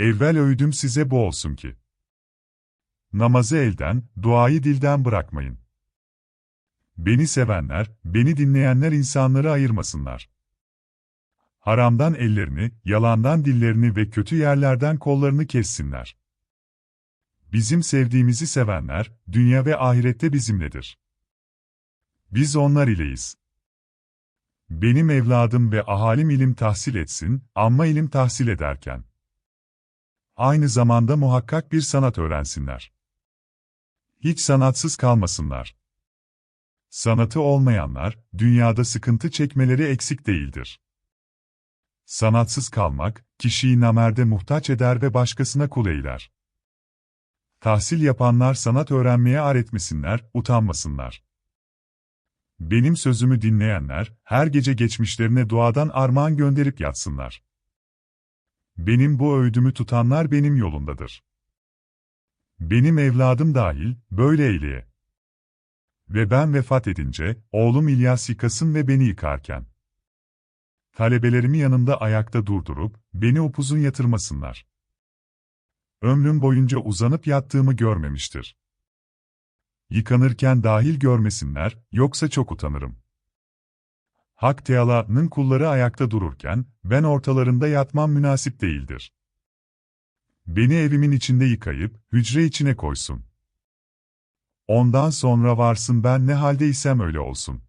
Evvel öğüdüm size bu olsun ki. Namazı elden, duayı dilden bırakmayın. Beni sevenler, beni dinleyenler insanları ayırmasınlar. Haramdan ellerini, yalandan dillerini ve kötü yerlerden kollarını kessinler. Bizim sevdiğimizi sevenler, dünya ve ahirette bizimledir. Biz onlar ileyiz. Benim evladım ve ahalim ilim tahsil etsin, amma ilim tahsil ederken. Aynı zamanda muhakkak bir sanat öğrensinler. Hiç sanatsız kalmasınlar. Sanatı olmayanlar, dünyada sıkıntı çekmeleri eksik değildir. Sanatsız kalmak, kişiyi namerde muhtaç eder ve başkasına kul eyler. Tahsil yapanlar sanat öğrenmeye ar etmesinler, utanmasınlar. Benim sözümü dinleyenler, her gece geçmişlerine duadan armağan gönderip yatsınlar. Benim bu öğüdümü tutanlar benim yolundadır. Benim evladım dahil, böyle eyleye. Ve ben vefat edince, oğlum İlyas yıkasın ve beni yıkarken. Talebelerimi yanımda ayakta durdurup, beni upuzun yatırmasınlar. Ömrüm boyunca uzanıp yattığımı görmemiştir. Yıkanırken dahil görmesinler, yoksa çok utanırım. Hak Teala'nın kulları ayakta dururken, ben ortalarında yatmam münasip değildir. Beni evimin içinde yıkayıp, hücre içine koysun. Ondan sonra varsın ben ne haldeysem öyle olsun.